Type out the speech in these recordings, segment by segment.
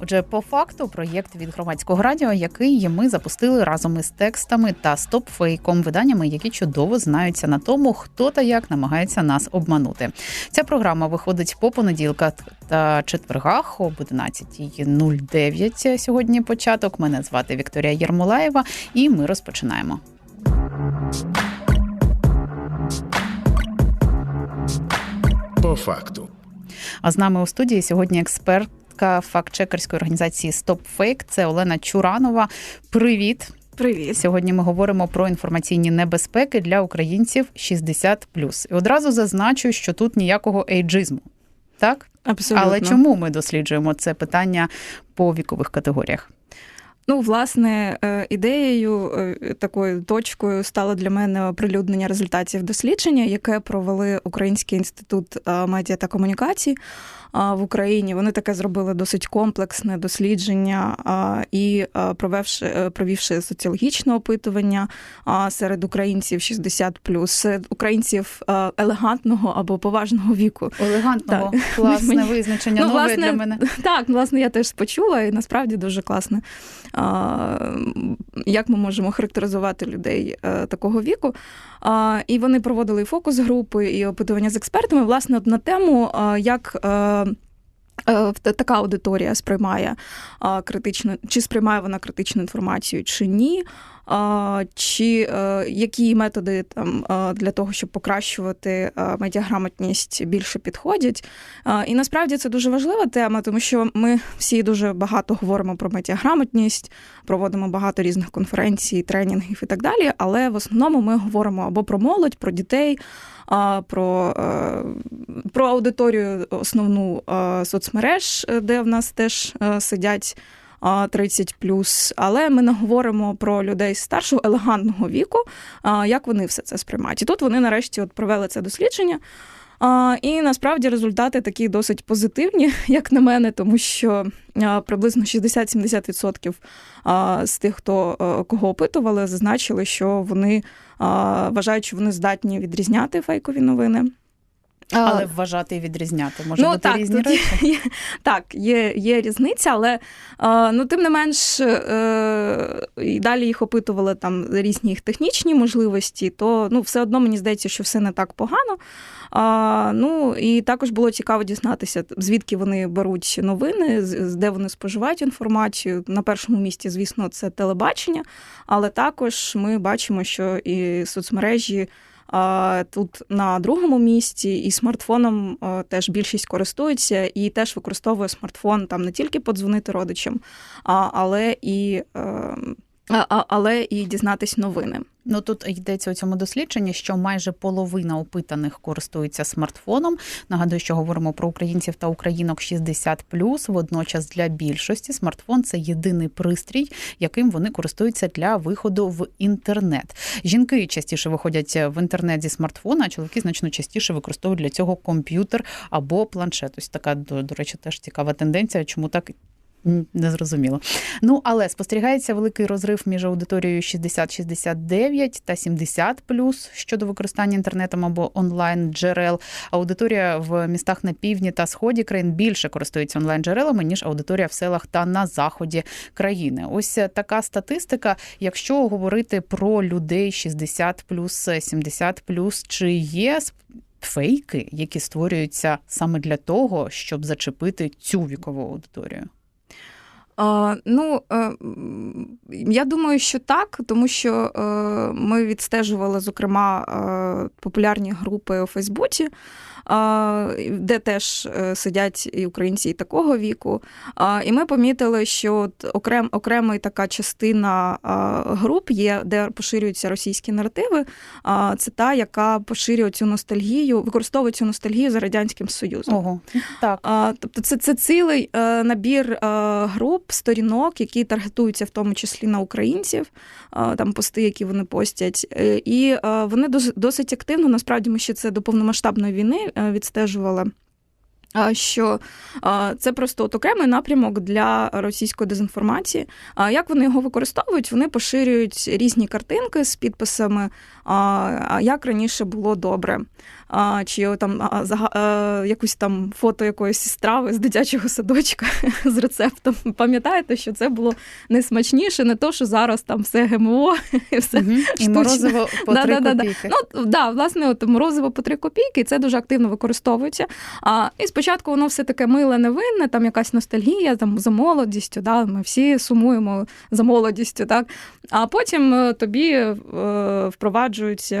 Отже, по факту, проєкт від громадського радіо, який ми запустили разом із текстами та стопфейком, виданнями, які чудово знаються на тому, хто та як намагається нас обманути. Ця програма виходить по понеділках та четвергах об 11.09 Сьогодні початок. Мене звати Вікторія Єрмолаєва, і ми розпочинаємо. По факту. А з нами у студії сьогодні експертка фактчекерської організації StopFake. Це Олена Чуранова. Привіт. Привіт. Сьогодні ми говоримо про інформаційні небезпеки для українців 60+. І одразу зазначу, що тут ніякого ейджизму. Так? Абсолютно. Але чому ми досліджуємо це питання по вікових категоріях? Ну, власне, е, ідеєю е, такою точкою стало для мене оприлюднення результатів дослідження, яке провели Український інститут е, медіа та комунікацій в Україні. Вони таке зробили досить комплексне дослідження і провівши, провівши соціологічне опитування серед українців 60+, серед українців елегантного або поважного віку. Елегантного так. класне визначення ну, нове власне, для мене. Так, власне, я теж почула, і насправді дуже класне. Як ми можемо характеризувати людей е, такого віку? І вони проводили фокус групи і опитування з експертами, власне, на тему, як. Е, така аудиторія сприймає критичну, чи сприймає вона критичну інформацію, чи ні чи е, які методи там для того, щоб покращувати медіаграмотність, більше підходять. І насправді це дуже важлива тема, тому що ми всі дуже багато говоримо про медіаграмотність, проводимо багато різних конференцій, тренінгів і так далі. Але в основному ми говоримо або про молодь, про дітей. Про е, про аудиторію основну соцмереж, де в нас теж е, сидять 30+, але ми не говоримо про людей старшого елегантного віку, як вони все це сприймають. І тут вони нарешті от провели це дослідження. І насправді результати такі досить позитивні, як на мене, тому що приблизно 60-70% з тих, хто кого опитували, зазначили, що вони вважають, що вони здатні відрізняти фейкові новини. Але вважати і відрізняти може ну, бути так, різні речі? Є, так, є є різниця, але ну, тим не менш е, і далі їх опитували там різні їх технічні можливості, то ну, все одно мені здається, що все не так погано. А, Ну і також було цікаво дізнатися, звідки вони беруть новини, де вони споживають інформацію. На першому місці, звісно, це телебачення, але також ми бачимо, що і соцмережі. Тут на другому місці і смартфоном теж більшість користується, і теж використовує смартфон там не тільки подзвонити родичам, але і ем, але і дізнатись новини. Ну тут йдеться у цьому дослідженні, що майже половина опитаних користується смартфоном. Нагадую, що говоримо про українців та українок 60+. Водночас для більшості смартфон це єдиний пристрій, яким вони користуються для виходу в інтернет. Жінки частіше виходять в інтернет зі смартфона, а чоловіки значно частіше використовують для цього комп'ютер або планшет. Ось така до, до речі, теж цікава тенденція. Чому так Незрозуміло. Ну, але спостерігається великий розрив між аудиторією 60-69 та 70 щодо використання інтернетом або онлайн джерел. Аудиторія в містах на півдні та сході країн більше користується онлайн джерелами ніж аудиторія в селах та на заході країни. Ось така статистика. Якщо говорити про людей 60 70 чи є фейки, які створюються саме для того, щоб зачепити цю вікову аудиторію. Ну, е, я думаю, що так, тому що е, ми відстежували, зокрема, е, популярні групи у Фейсбуці де теж е, сидять і українці і такого віку. І ми помітили, що от окрем, окрема така частина груп є, де поширюються російські наративи. Це та, яка поширює цю ностальгію, використовує цю ностальгію за радянським союзом. Ого, так. Тобто, це це цілий е, набір е, груп, сторінок, які таргетуються в тому числі на українців, там пости, які вони постять, і вони досить активно. Насправді ми ще це до повномасштабної війни відстежувала. що це просто от окремий напрямок для російської дезінформації. Як вони його використовують? Вони поширюють різні картинки з підписами, як раніше було добре, чи там якусь там фото якоїсь страви з дитячого садочка з рецептом. Пам'ятаєте, що це було найсмачніше, не то, що зараз там все ГМО і все угу. І морозиво по да, 3 да, копійки. Ну, да, власне, от морозиво по 3 копійки, це дуже активно використовується. А, І спочатку воно все таке миле, невинне, там якась ностальгія там, за молодістю, да, ми всі сумуємо за молодістю, так. А потім е, тобі е, впроваджуються,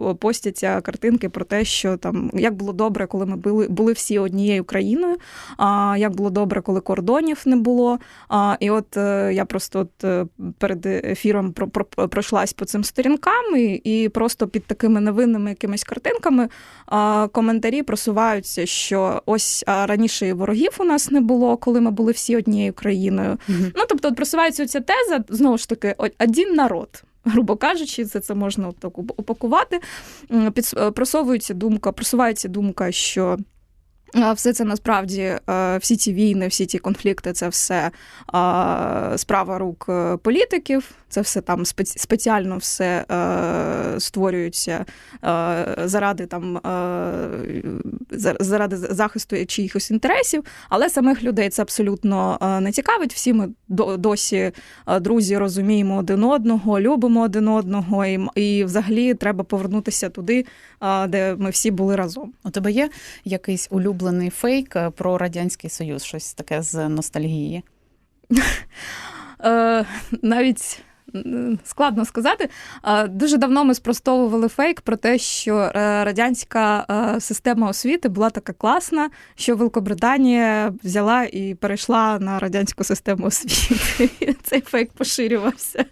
е, постяться картинки про те, що там як було добре, коли ми були були всі однією країною, а як було добре, коли кордонів не було. А, І от я просто от перед ефіром про, про, пройшлась по цим сторінкам, і, і просто під такими невинними якимись картинками а, коментарі просуваються, що ось а раніше і ворогів у нас не було, коли ми були всі однією країною. Mm-hmm. Ну тобто, от просувається ця теза знову ж таки один народ. Грубо кажучи, це це можна так упакувати. Під, просовується думка, просувається думка, що все це насправді е, всі ці війни, всі ці конфлікти це все справа рук е, політиків. Це все там спеціально все е, створюється заради там заради захисту чиїхось інтересів, але самих людей це абсолютно не цікавить. Всі ми досі друзі розуміємо один одного, любимо один одного, і взагалі треба повернутися туди, де ми всі були разом. У тебе є якийсь улюблений улюблений фейк е, про Радянський Союз, щось таке з ностальгії? Е, навіть складно сказати. Дуже давно ми спростовували фейк про те, що е, радянська е, система освіти була така класна, що Великобританія взяла і перейшла на радянську систему освіти. Цей фейк поширювався.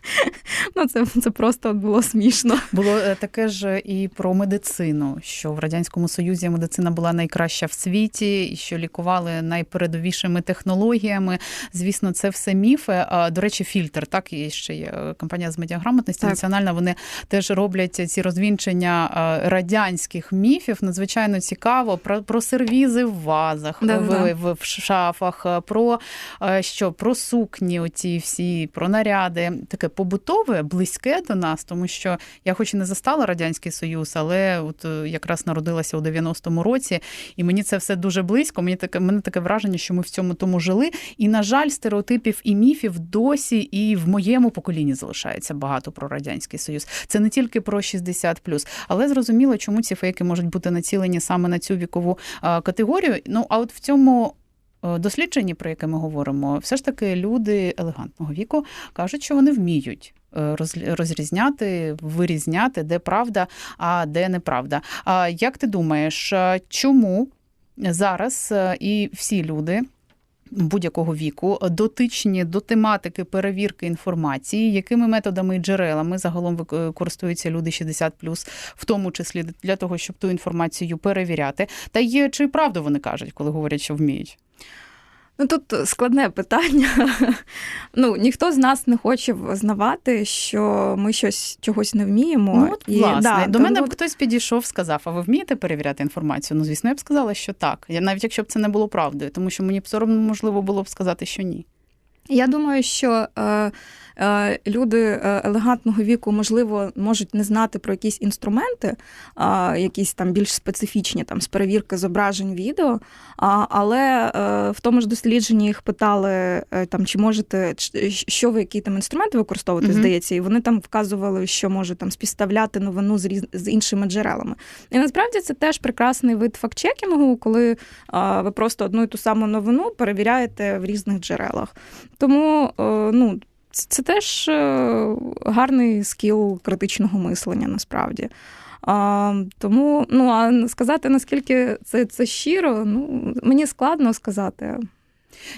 Ну, Це це просто було смішно. Було е, таке ж і про медицину, що в Радянському Союзі медицина була найкраща в світі, і що лікували найпередовішими технологіями. Звісно, це все міфи. До речі, фільтр так і ще є компанія з медіаграмотності так. національна. Вони теж роблять ці розвінчення е, радянських міфів. Надзвичайно цікаво про про сервізи в вазах, да, в, в, в шафах, е, про е, що про сукні, оці всі про наряди. Таке побутове, близьке до нас, тому що я, хоч і не застала радянський союз, але от якраз народилася у 90-му році, і мені це все дуже близько. Мені таке мене таке враження, що ми в цьому тому жили. І на жаль, стереотипів і міфів досі і в моєму поколінні залишається багато про радянський союз. Це не тільки про 60+, але зрозуміло, чому ці фейки можуть бути націлені саме на цю вікову категорію. Ну а от в цьому. Дослідженні, про яке ми говоримо, все ж таки люди елегантного віку кажуть, що вони вміють е, розрізняти, вирізняти, де правда, а де неправда. А як ти думаєш, чому зараз е, і всі люди будь-якого віку, дотичні до тематики перевірки інформації, якими методами і джерелами загалом користуються люди 60+, в тому числі для того, щоб ту інформацію перевіряти. Та є чи правду вони кажуть, коли говорять, що вміють? Ну тут складне питання. Ну ніхто з нас не хоче визнавати, що ми щось чогось не вміємо. Ну, от, і, власне, да, До мене б хтось підійшов, сказав: а ви вмієте перевіряти інформацію? Ну, звісно, я б сказала, що так. Я навіть якщо б це не було правдою, тому що мені б соромно можливо було б сказати, що ні. Я думаю, що е, е, люди е, елегантного віку, можливо, можуть не знати про якісь інструменти, е, якісь там більш специфічні там з перевірки зображень відео. А, але е, в тому ж дослідженні їх питали, е, там чи можете, що ви які там інструменти використовуєте, mm-hmm. здається, і вони там вказували, що може там співставляти новину з різ... з іншими джерелами. І насправді це теж прекрасний вид фактчекінгу, коли ви просто одну і ту саму новину перевіряєте в різних джерелах. Тому е, ну, це теж е, гарний скіл критичного мислення насправді. А, Тому ну, а сказати, наскільки це це щиро, ну, мені складно сказати.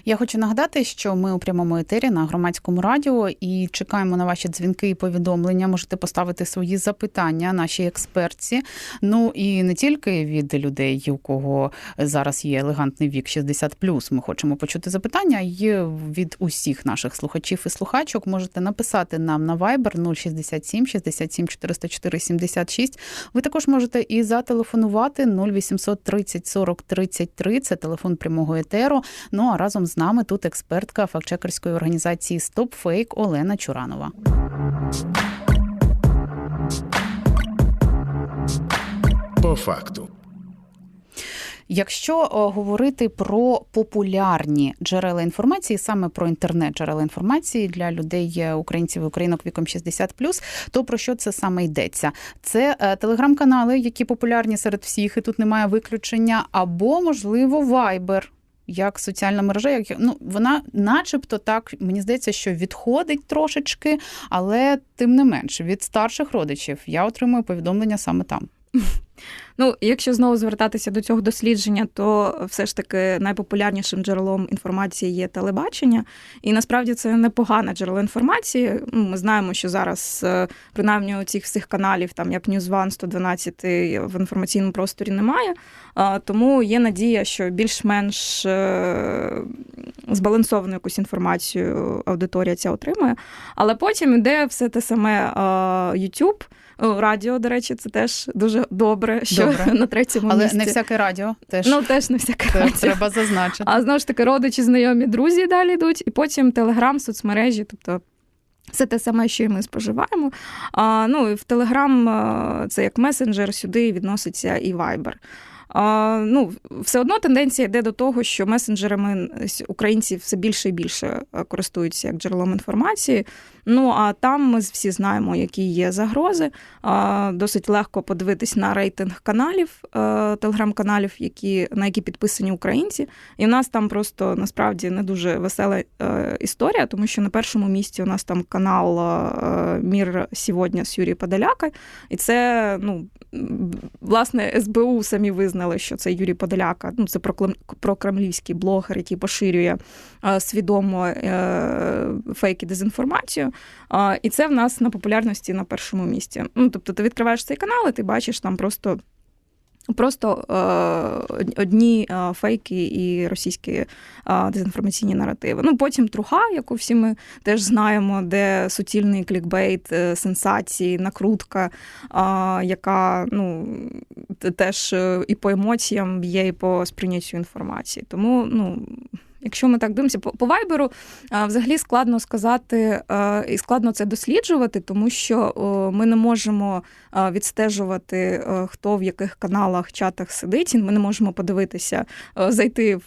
Я хочу нагадати, що ми у прямому етері на громадському радіо і чекаємо на ваші дзвінки і повідомлення. Можете поставити свої запитання нашій експертці. Ну і не тільки від людей, у кого зараз є елегантний вік 60+, Ми хочемо почути запитання. й від усіх наших слухачів і слухачок. Можете написати нам на Viber 067 67 404 76. Ви також можете і зателефонувати 0800 30 40 33. Це телефон прямого етеру. Ну а разом з нами тут експертка фактчекерської організації StopFake Олена Чуранова. По факту. Якщо о, говорити про популярні джерела інформації, саме про інтернет джерела інформації для людей, е, українців і українок віком 60+, то про що це саме йдеться? Це е, телеграм-канали, які популярні серед всіх, і тут немає виключення, або можливо Viber. Як соціальна мережа, як ну вона, начебто, так мені здається, що відходить трошечки, але тим не менше від старших родичів я отримую повідомлення саме там. Ну, якщо знову звертатися до цього дослідження, то все ж таки найпопулярнішим джерелом інформації є телебачення, і насправді це непогане джерело інформації. Ну, Ми знаємо, що зараз е, принаймні у цих всіх каналів, там як One, 112 в інформаційному просторі немає. Тому є надія, що більш-менш е, збалансовану якусь інформацію аудиторія ця отримує. Але потім іде все те саме YouTube, Радіо, до речі, це теж дуже добре, що добре. на третьому Але місці. не всяке радіо теж Ну, теж не всяке це радіо. треба зазначити. А знову ж таки, родичі, знайомі, друзі далі йдуть, і потім Телеграм, соцмережі, тобто. Все те саме, що і ми споживаємо. А, Ну і в Телеграм це як месенджер, сюди відноситься і Viber. Ну, Все одно тенденція йде до того, що месенджерами українці все більше і більше користуються як джерелом інформації. Ну а там ми всі знаємо, які є загрози. Досить легко подивитись на рейтинг каналів, телеграм-каналів, які, на які підписані українці. І в нас там просто насправді не дуже весела історія, тому що на першому місці у нас там канал Мір сьогодні з Юрієм Подоляка. І це, ну, власне, СБУ самі визнали, що це Юрій Подоляка. Ну, це прокремлівський блогер, який поширює свідомо фейки дезінформацію. І це в нас на популярності на першому місці. Ну, тобто, ти відкриваєш цей канал, і ти бачиш там просто. Просто е, одні е, фейки і російські е, дезінформаційні наративи. Ну потім труха, яку всі ми теж знаємо, де суцільний клікбейт, е, сенсації, накрутка, яка ну теж і по емоціям є, і по сприйняттю інформації. Тому ну. Якщо ми так дивимося, по, вайберу взагалі складно сказати і складно це досліджувати, тому що ми не можемо відстежувати, хто в яких каналах, чатах сидить. Ми не можемо подивитися, зайти в,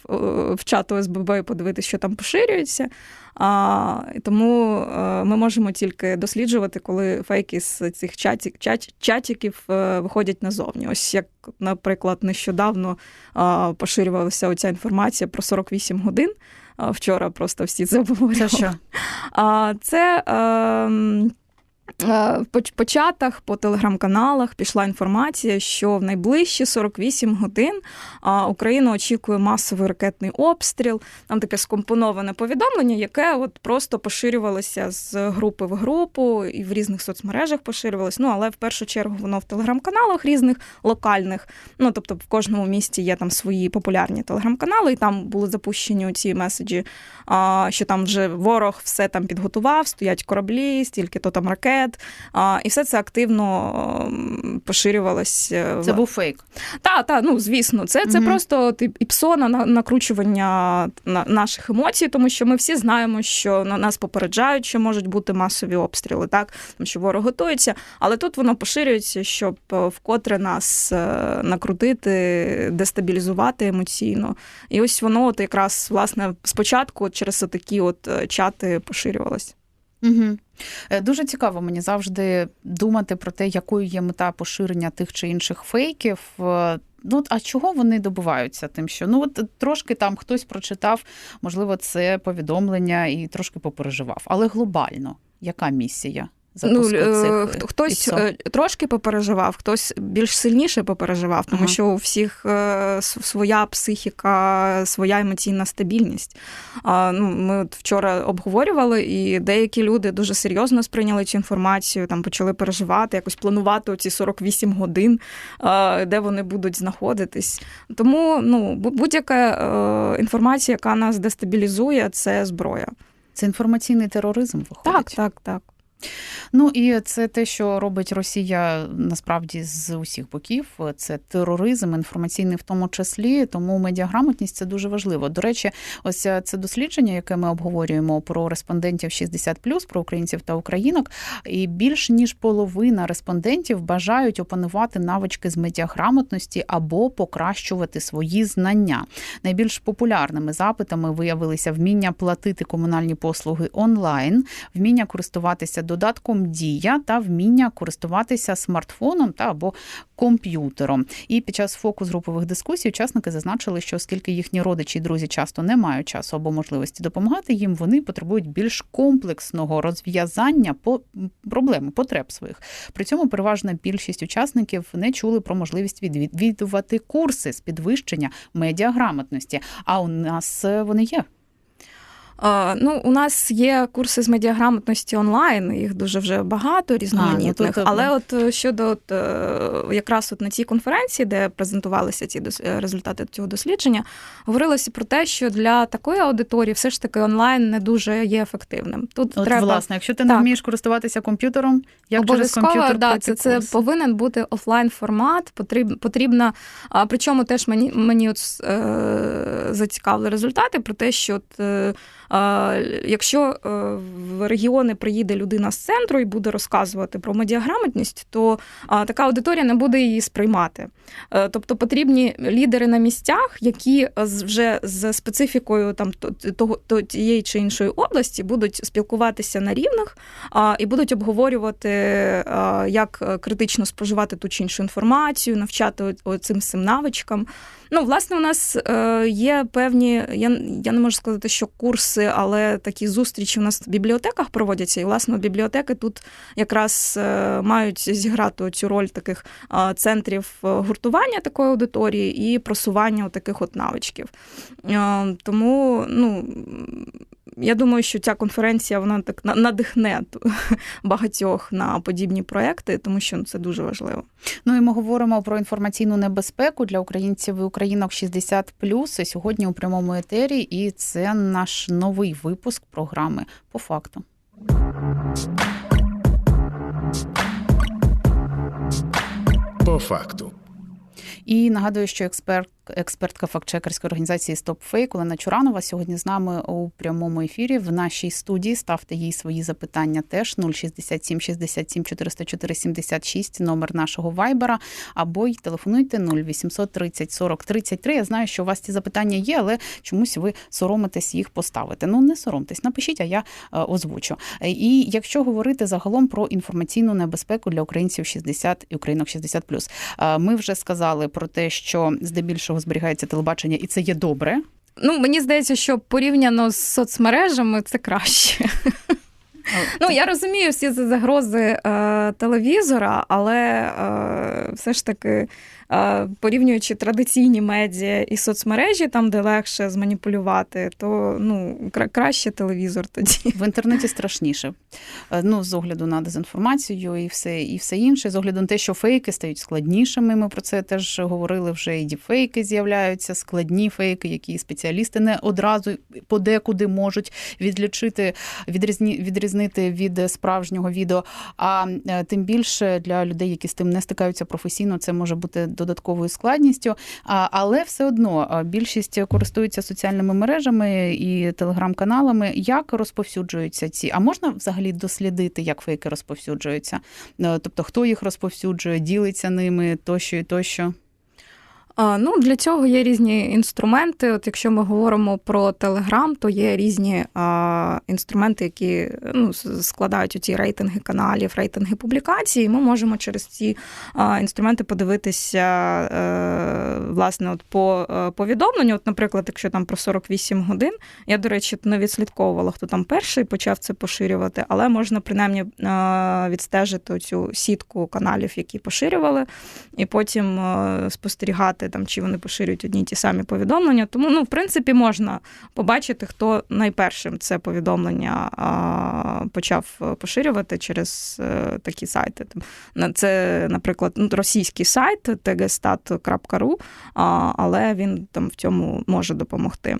в чат ОСББ і подивитися, що там поширюється. А, Тому ми можемо тільки досліджувати, коли фейки з цих чатів, чат, чатиків виходять назовні. Ось як, наприклад, нещодавно поширювалася оця інформація про 48 годин. Вчора просто всі це обговорювали. Це що? Це. Е, по чатах, по телеграм-каналах пішла інформація, що в найближчі 48 годин Україна очікує масовий ракетний обстріл. Там таке скомпоноване повідомлення, яке от просто поширювалося з групи в групу і в різних соцмережах поширювалося. Ну але в першу чергу воно в телеграм-каналах різних локальних. Ну тобто, в кожному місті є там свої популярні телеграм-канали, і там були запущені ці меседжі, що там вже ворог все там підготував, стоять кораблі, стільки то там ракет. І все це активно поширювалося. Це був фейк. Так, так, ну звісно, це це угу. просто тип іпсона накручування наших емоцій, тому що ми всі знаємо, що на нас попереджають, що можуть бути масові обстріли, так тому що ворог готується, але тут воно поширюється, щоб вкотре нас е, накрутити, дестабілізувати емоційно. І ось воно от якраз власне спочатку через такі от е, чати поширювалось. Угу. Дуже цікаво мені завжди думати про те, якою є мета поширення тих чи інших фейків. Е, ну, а чого вони добуваються? Тим, що ну от трошки там хтось прочитав, можливо, це повідомлення і трошки попереживав. Але глобально, яка місія? Запуску е, цих хто- хтось е, трошки попереживав, хтось більш сильніше попереживав, тому Ага. що у всіх е, своя психіка, своя емоційна стабільність. Ну, ми от вчора обговорювали, і деякі люди дуже серйозно сприйняли цю інформацію, там почали переживати, якось планувати ці 48 годин, де вони будуть знаходитись. Тому ну, будь-яка інформація, яка нас дестабілізує, це зброя. Це інформаційний тероризм виходить. Так, так, так. Ну і це те, що робить Росія насправді з усіх боків. Це тероризм, інформаційний в тому числі. Тому медіаграмотність це дуже важливо. До речі, ось це дослідження, яке ми обговорюємо про респондентів 60+, про українців та українок. І більш ніж половина респондентів бажають опанувати навички з медіаграмотності або покращувати свої знання. Найбільш популярними запитами виявилися вміння платити комунальні послуги онлайн, вміння користуватися додатком Дія та вміння користуватися смартфоном та або комп'ютером. І під час фокус групових дискусій учасники зазначили, що оскільки їхні родичі і друзі часто не мають часу або можливості допомагати їм, вони потребують більш комплексного розв'язання по проблеми, потреб своїх. При цьому переважна більшість учасників не чули про можливість відвідувати курси з підвищення медіаграмотності. А у нас е, вони є. Ну, у нас є курси з медіаграмотності онлайн, їх дуже вже багато різноманітних. А, ну, Але от е, щодо от, е, якраз от на цій конференції, де презентувалися ці е, результати цього дослідження, говорилося про те, що для такої аудиторії все ж таки онлайн не дуже є ефективним. Тут От, треба власне, якщо ти не вмієш користуватися комп'ютером, як через комп'ютер да, це, це повинен бути офлайн формат. Потріб, потрібна. А причому теж мені мені от е, зацікавили результати про те, що от, е, якщо е, в регіони приїде людина з центру і буде розказувати про медіаграмотність, то така аудиторія не буде її сприймати. Е, тобто потрібні лідери на місцях, які вже з специфікою там того тієї чи іншої області будуть спілкуватися на рівних і будуть обговорювати, як е, критично споживати ту чи іншу інформацію, навчати цим навичкам. Ну, власне, у нас е, є певні, я, я не можу сказати, що курси, але такі зустрічі у нас в бібліотеках проводяться. І, власне, бібліотеки тут якраз е, мають зіграти цю роль таких е, центрів гуртування такої аудиторії і просування таких от навичків. Тому, ну. Я думаю, що ця конференція вона так надихне багатьох на подібні проекти, тому що ну, це дуже важливо. Ну і ми говоримо про інформаційну небезпеку для українців і українок 60+. І Сьогодні у прямому етері, і це наш новий випуск програми по факту. По факту. І нагадую, що експерт, експертка фактчекерської організації StopFake Олена Чуранова сьогодні з нами у прямому ефірі в нашій студії. Ставте їй свої запитання теж 067 67 404 76, номер нашого вайбера, або й телефонуйте 0800 30 40 33. Я знаю, що у вас ці запитання є, але чомусь ви соромитесь їх поставити. Ну не соромтесь, напишіть, а я е, озвучу. І якщо говорити загалом про інформаційну небезпеку для українців 60 і українок 60+, е, ми вже сказали про те, що здебільшого зберігається телебачення, і це є добре. Ну, мені здається, що порівняно з соцмережами це краще. Ну, я розумію всі загрози е, телевізора, але е, все ж таки, порівнюючи традиційні медіа і соцмережі, там, де легше зманіпулювати, то ну, краще телевізор тоді. В інтернеті страшніше. Е, Ну, з огляду на дезінформацію і все, і все інше, з огляду на те, що фейки стають складнішими. Ми про це теж говорили вже. І діпфейки з'являються, складні фейки, які спеціалісти не одразу подекуди можуть відлічити, відрізні, відрізнити від справжнього відео. А е, тим більше для людей, які з тим не стикаються професійно, це може бути додатковою складністю. Але все одно більшість користуються соціальними мережами і телеграм-каналами. Як розповсюджуються ці? А можна взагалі дослідити, як фейки розповсюджуються? Е, Тобто, хто їх розповсюджує, ділиться ними тощо і тощо. Ну, Для цього є різні інструменти. От Якщо ми говоримо про Телеграм, то є різні а, інструменти, які ну, складають ці рейтинги каналів, рейтинги публікацій. Ми можемо через ці а, інструменти подивитися а, е, власне от по е, повідомленню. От, Наприклад, якщо там про 48 годин, я, до речі, не відслідковувала, хто там перший почав це поширювати, але можна принаймні відстежити цю сітку каналів, які поширювали, і потім е, спостерігати знати, там, чи вони поширюють одні ті самі повідомлення. Тому, ну, в принципі, можна побачити, хто найпершим це повідомлення а, почав поширювати через а, е, такі сайти. Це, наприклад, ну, російський сайт tgstat.ru, але він там в цьому може допомогти.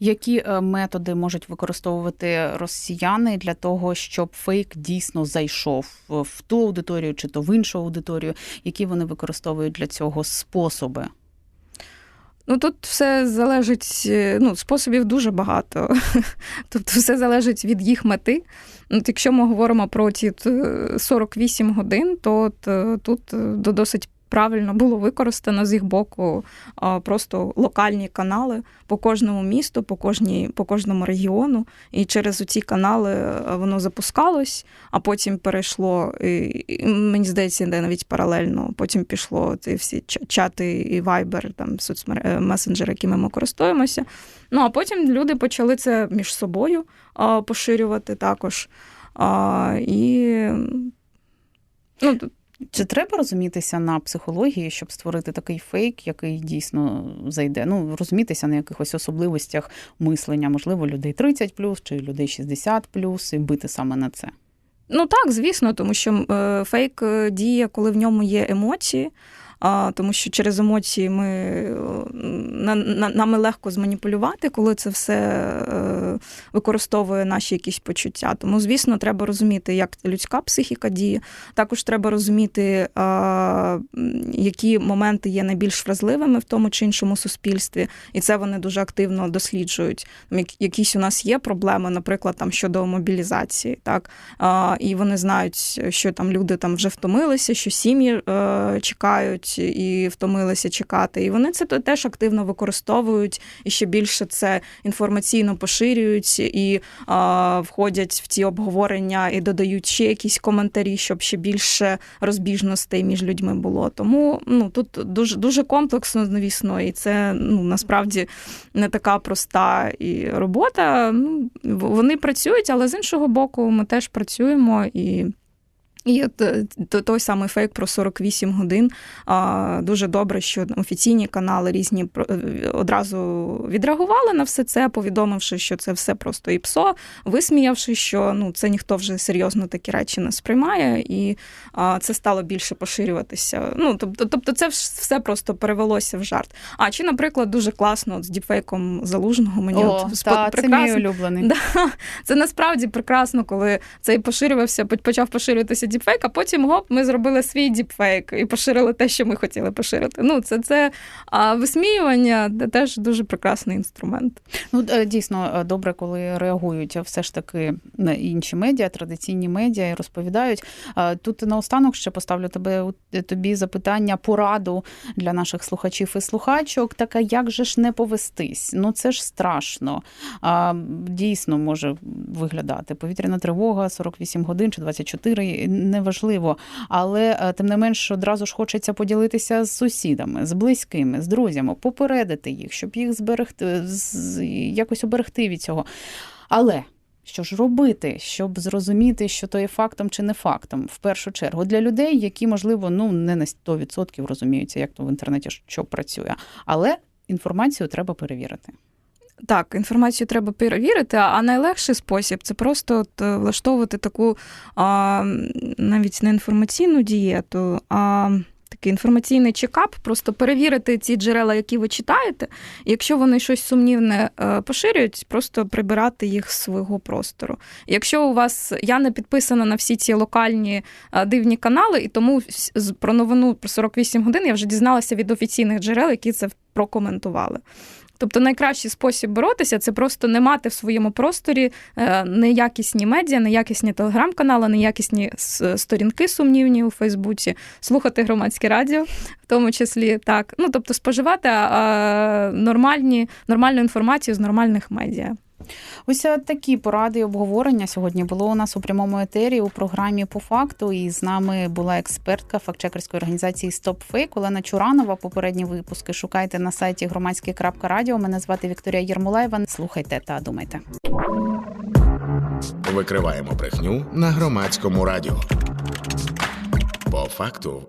Які е, методи можуть використовувати росіяни для того, щоб фейк дійсно зайшов в ту аудиторію чи то в іншу аудиторію? Які вони використовують для цього способи? Ну тут все залежить, е, ну, способів дуже багато. Тобто, все залежить від їх мети. От Якщо ми говоримо про ті 48 годин, то от, е, тут досить правильно було використано з їх боку просто локальні канали по кожному місту, по кожній, по кожному регіону. І через ці канали е, воно запускалось, а потім перейшло, і, мені здається, де навіть паралельно. Потім пішло ці всі чати і вайбер, там соцмер... Е, якими ми користуємося. Ну а потім люди почали це між собою поширювати також. І ну, чи треба розумітися на психології, щоб створити такий фейк, який дійсно зайде? Ну, розумітися на якихось особливостях мислення, можливо, людей 30 чи людей 60 і бити саме на це? Ну так, звісно, тому що е, фейк е, діє, коли в ньому є емоції а, тому що через емоції ми на, на, нами легко зманіпулювати, коли це все е, використовує наші якісь почуття. Тому, звісно, треба розуміти, як людська психіка діє. Також треба розуміти, а, які моменти є найбільш вразливими в тому чи іншому суспільстві, і це вони дуже активно досліджують. Якісь у нас є проблеми, наприклад, там щодо мобілізації, так а, і вони знають, що там люди там вже втомилися, що сім'ї е, чекають і втомилися чекати. І вони це теж активно використовують і ще більше це інформаційно поширюють і а, входять в ці обговорення і додають ще якісь коментарі, щоб ще більше розбіжностей між людьми було. Тому ну тут дуже дуже комплексно, звісно, і це ну насправді не така проста і робота. Ну, Вони працюють, але з іншого боку, ми теж працюємо і. І от той самий фейк про 48 годин. Дуже добре, що офіційні канали різні е, одразу відреагували на все це, повідомивши, що це все просто ІПСО, висміявши, що ну це ніхто вже серйозно такі речі не сприймає, і це стало більше поширюватися. Ну тобто, тобто, це все просто перевелося в жарт. А чи, наприклад, дуже класно от з діпфейком залужного мені О, от та, це мій улюблений. Да, Це насправді прекрасно, коли цей поширювався, почав поширюватися діпфейк, а потім гоп, ми зробили свій діпфейк і поширили те, що ми хотіли поширити. Ну, це це а висміювання теж дуже прекрасний інструмент. Ну е, дійсно е, добре, коли реагують все ж таки на інші медіа, традиційні медіа і розповідають. Тут наостанок ще поставлю тебе тобі запитання, пораду для наших слухачів і слухачок. Така як же ж не повестись? Ну це ж страшно. Дійсно може виглядати повітряна тривога, 48 годин чи 24 неважливо. Але е, тим не менш одразу ж хочеться поділитися з сусідами, з близькими, з друзями, попередити їх, щоб їх зберегти, якось оберегти від цього. Але. Що ж робити, щоб зрозуміти, що то є фактом чи не фактом, в першу чергу для людей, які, можливо, ну не на 100% розуміються, як то в інтернеті що працює, але інформацію треба перевірити. Так, інформацію треба перевірити, а найлегший спосіб це просто от е, влаштовувати таку а, навіть не інформаційну дієту, а такий інформаційний чекап, просто перевірити ці джерела, які ви читаєте. Якщо вони щось сумнівне е, поширюють, просто прибирати їх з свого простору. Якщо у вас я не підписана на всі ці локальні е, дивні канали, і тому про новину про 48 годин я вже дізналася від офіційних джерел, які це прокоментували. Тобто найкращий спосіб боротися це просто не мати в своєму просторі е, неякісні медіа, неякісні телеграм-канали, неякісні сторінки сумнівні у Фейсбуці, слухати громадське радіо, в тому числі так. Ну тобто споживати нормальні, нормальну інформацію з нормальних медіа. Ось е, такі поради і обговорення сьогодні було у нас у прямому етері у програмі по факту. І з нами була експертка фактчекерської організації StopFake Олена Чуранова. Попередні випуски шукайте на сайті громадське.радіо. Мене звати Вікторія Єрмолаєва. Слухайте та думайте. Викриваємо брехню на громадському радіо. По факту